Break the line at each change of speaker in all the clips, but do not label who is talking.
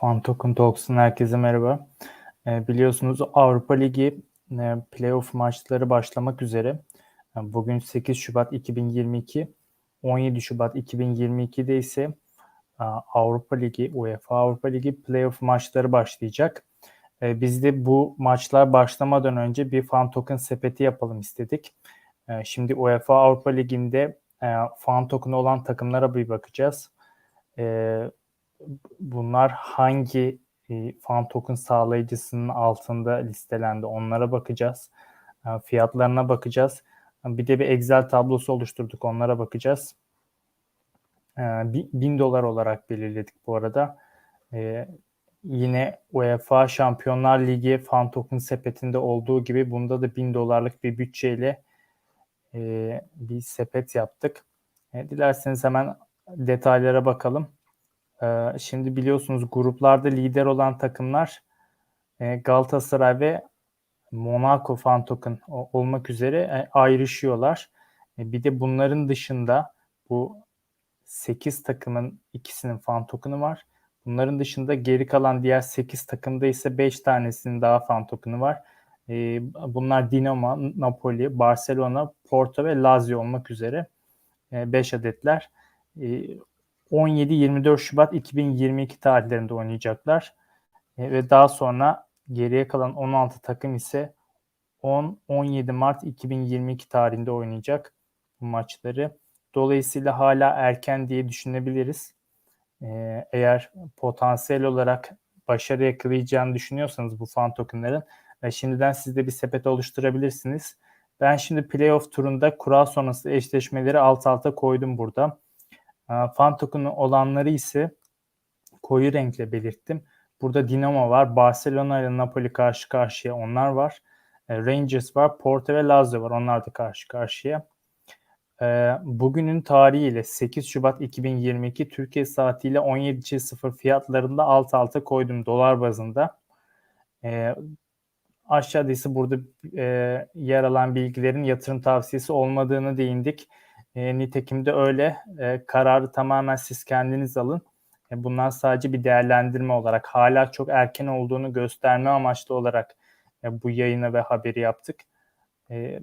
Fan Token Talks'un herkese merhaba. E, biliyorsunuz Avrupa Ligi e, playoff maçları başlamak üzere. E, bugün 8 Şubat 2022, 17 Şubat 2022'de ise e, Avrupa Ligi, UEFA Avrupa Ligi playoff maçları başlayacak. E, biz de bu maçlar başlamadan önce bir fan token sepeti yapalım istedik. E, şimdi UEFA Avrupa Ligi'nde e, fan token olan takımlara bir bakacağız. E, bunlar hangi e, fan token sağlayıcısının altında listelendi onlara bakacağız. E, fiyatlarına bakacağız. Bir de bir Excel tablosu oluşturduk onlara bakacağız. E, 1000 dolar olarak belirledik bu arada. E, yine UEFA Şampiyonlar Ligi fan token sepetinde olduğu gibi bunda da 1000 dolarlık bir bütçeyle e, bir sepet yaptık. E, dilerseniz hemen detaylara bakalım. Ee, şimdi biliyorsunuz gruplarda lider olan takımlar e, Galatasaray ve Monaco fan token olmak üzere e, ayrışıyorlar. E, bir de bunların dışında bu 8 takımın ikisinin fan token'ı var. Bunların dışında geri kalan diğer 8 takımda ise 5 tanesinin daha fan token'ı var. Bunlar Dinamo, Napoli, Barcelona, Porto ve Lazio olmak üzere 5 adetler. 17-24 Şubat 2022 tarihlerinde oynayacaklar. E, ve daha sonra geriye kalan 16 takım ise 10-17 Mart 2022 tarihinde oynayacak bu maçları. Dolayısıyla hala erken diye düşünebiliriz. E, eğer potansiyel olarak başarı yakalayacağını düşünüyorsanız bu fan tokenların e, şimdiden siz de bir sepet oluşturabilirsiniz. Ben şimdi playoff turunda kural sonrası eşleşmeleri alt alta koydum burada. Fan token olanları ise koyu renkle belirttim. Burada Dinamo var, Barcelona ile Napoli karşı karşıya onlar var. E, Rangers var, Porto ve Lazio var. Onlar da karşı karşıya. E, bugünün tarihiyle 8 Şubat 2022 Türkiye saatiyle 17.00 fiyatlarında alt alta koydum dolar bazında. E, aşağıda ise burada yer alan bilgilerin yatırım tavsiyesi olmadığını değindik. E, nitekim de öyle. E, kararı tamamen siz kendiniz alın. E, bunlar sadece bir değerlendirme olarak hala çok erken olduğunu gösterme amaçlı olarak e, bu yayını ve haberi yaptık. E,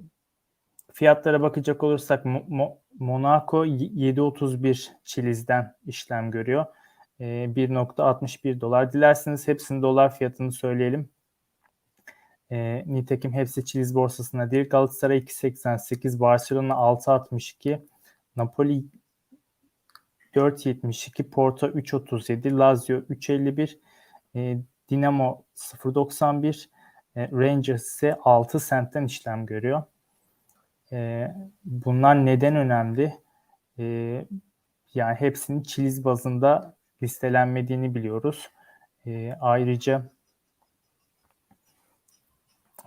fiyatlara bakacak olursak Mo- Monaco 7.31 Çiliz'den işlem görüyor. E, 1.61 dolar. Dilerseniz hepsinin dolar fiyatını söyleyelim. E, nitekim hepsi Çiliz borsasında değil. Galatasaray 2.88, Barcelona 6.62, Napoli 4.72, Porto 3.37, Lazio 3.51, e, Dinamo 0.91, e, Rangers ise 6 sentten işlem görüyor. E, bunlar neden önemli? E, yani hepsinin Çiliz bazında listelenmediğini biliyoruz. E, ayrıca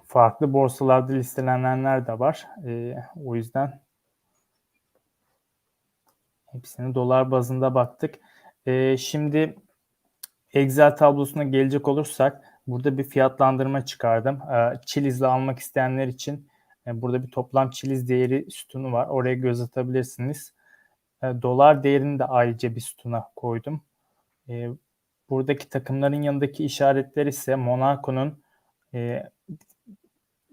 farklı borsalarda listelenenler de var. E, o yüzden hepsini dolar bazında baktık. E, şimdi Excel tablosuna gelecek olursak burada bir fiyatlandırma çıkardım. E, Chiliz'le almak isteyenler için e, burada bir toplam Chiliz değeri sütunu var. Oraya göz atabilirsiniz. E, dolar değerini de ayrıca bir sütuna koydum. E, buradaki takımların yanındaki işaretler ise Monaco'nun e,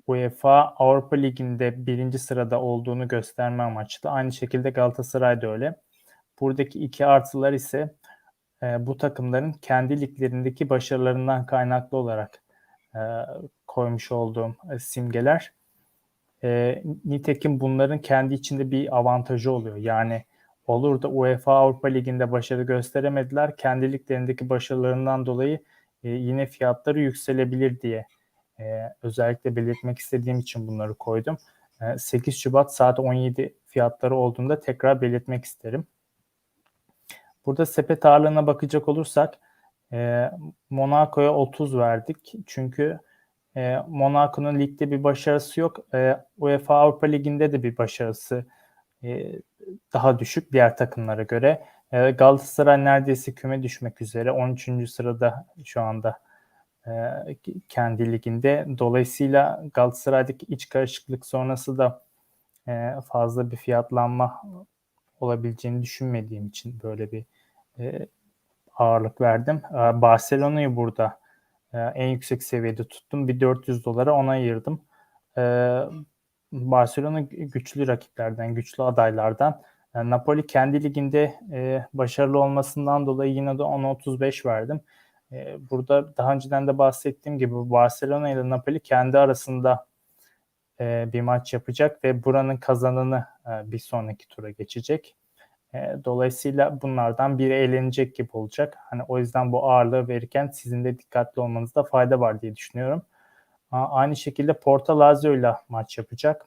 UEFA Avrupa Ligi'nde birinci sırada olduğunu gösterme amaçlı. Aynı şekilde Galatasaray da öyle. Buradaki iki artılar ise e, bu takımların kendi liglerindeki başarılarından kaynaklı olarak e, koymuş olduğum e, simgeler. E, nitekim bunların kendi içinde bir avantajı oluyor. Yani olur da UEFA Avrupa Ligi'nde başarı gösteremediler. Kendi liglerindeki başarılarından dolayı e, yine fiyatları yükselebilir diye e, özellikle belirtmek istediğim için bunları koydum. E, 8 Şubat saat 17 fiyatları olduğunda tekrar belirtmek isterim. Burada sepet ağırlığına bakacak olursak e, Monaco'ya 30 verdik. Çünkü e, Monaco'nun ligde bir başarısı yok. E, UEFA Avrupa Ligi'nde de bir başarısı e, daha düşük diğer takımlara göre. E, Galatasaray neredeyse küme düşmek üzere. 13. sırada şu anda kendi liginde. Dolayısıyla Galatasaray'daki iç karışıklık sonrası da e, fazla bir fiyatlanma olabileceğini düşünmediğim için böyle bir e, ağırlık verdim. E, Barcelona'yı burada e, en yüksek seviyede tuttum. Bir 400 dolara ona ayırdım. E, Barcelona güçlü rakiplerden, güçlü adaylardan. E, Napoli kendi liginde e, başarılı olmasından dolayı yine de 10.35 verdim. E, burada daha önceden de bahsettiğim gibi Barcelona ile Napoli kendi arasında e, bir maç yapacak ve buranın kazananı e, bir sonraki tura geçecek. E, dolayısıyla bunlardan biri eğlenecek gibi olacak. Hani o yüzden bu ağırlığı verirken sizin de dikkatli olmanızda fayda var diye düşünüyorum. Aynı şekilde Porto Lazio ile maç yapacak.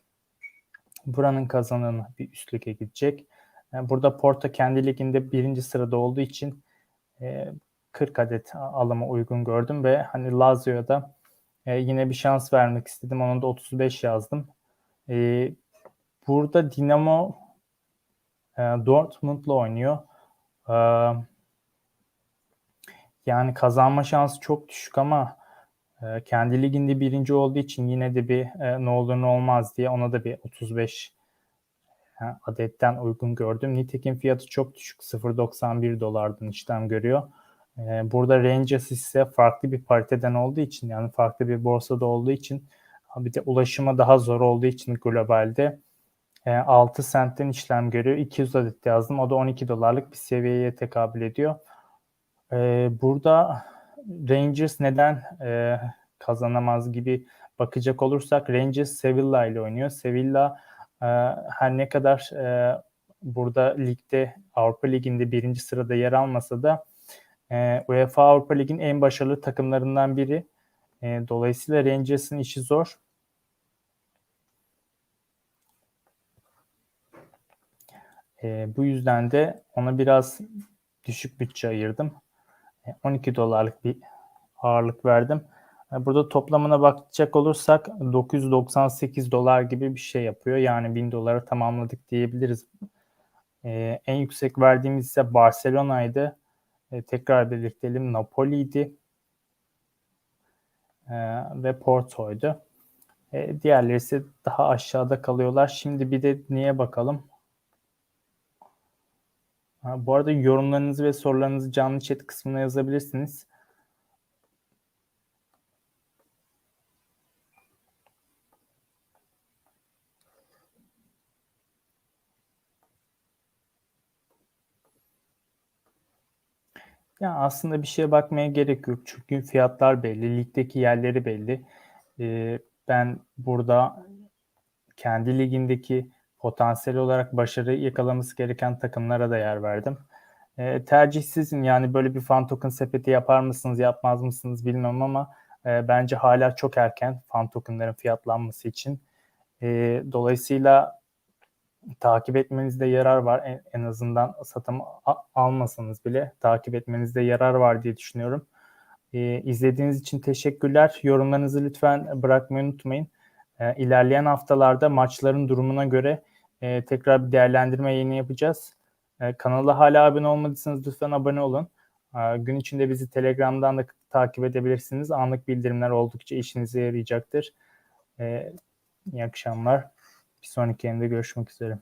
Buranın kazananı bir üst lige gidecek. Burada Porto kendi liginde birinci sırada olduğu için 40 adet alımı uygun gördüm ve hani Lazio'ya da e, yine bir şans vermek istedim. Onun da 35 yazdım. E, burada Dinamo e, Dortmund'la oynuyor. E, yani kazanma şansı çok düşük ama e, kendi liginde birinci olduğu için yine de bir e, ne olur ne olmaz diye ona da bir 35 e, adetten uygun gördüm. Nitekim fiyatı çok düşük 0.91 dolardan işlem görüyor. E, burada Rangers ise farklı bir pariteden olduğu için yani farklı bir borsada olduğu için bir de ulaşıma daha zor olduğu için globalde 6 sentten işlem görüyor. 200 adet yazdım. O da 12 dolarlık bir seviyeye tekabül ediyor. Burada Rangers neden kazanamaz gibi bakacak olursak Rangers Sevilla ile oynuyor. Sevilla her ne kadar burada ligde Avrupa Ligi'nde birinci sırada yer almasa da UEFA Avrupa Ligi'nin en başarılı takımlarından biri. Dolayısıyla Rangers'ın işi zor. E, bu yüzden de ona biraz düşük bütçe ayırdım. E, 12 dolarlık bir ağırlık verdim. E, burada toplamına bakacak olursak 998 dolar gibi bir şey yapıyor. Yani 1000 dolara tamamladık diyebiliriz. E, en yüksek verdiğimiz ise Barcelona'ydı. E, tekrar belirtelim Napoli'ydi. E, ve Porto'ydu. E, diğerleri ise daha aşağıda kalıyorlar. Şimdi bir de niye bakalım? Ha, bu arada yorumlarınızı ve sorularınızı canlı chat kısmına yazabilirsiniz. Ya aslında bir şeye bakmaya gerek yok. Çünkü fiyatlar belli, ligdeki yerleri belli. Ee, ben burada kendi ligindeki potansiyel olarak başarı yakalaması gereken takımlara da yer verdim. E, tercih sizin yani böyle bir fan token sepeti yapar mısınız yapmaz mısınız bilmiyorum ama e, bence hala çok erken fan tokenların fiyatlanması için. E, dolayısıyla takip etmenizde yarar var. En, en azından satım almasanız bile takip etmenizde yarar var diye düşünüyorum. E, izlediğiniz için teşekkürler. Yorumlarınızı lütfen bırakmayı unutmayın. E, ilerleyen haftalarda maçların durumuna göre e, tekrar bir değerlendirme yayını yapacağız. E, kanala hala abone olmadıysanız lütfen abone olun. E, gün içinde bizi Telegram'dan da takip edebilirsiniz. Anlık bildirimler oldukça işinize yarayacaktır. E, iyi akşamlar. Bir sonraki yayında görüşmek üzere.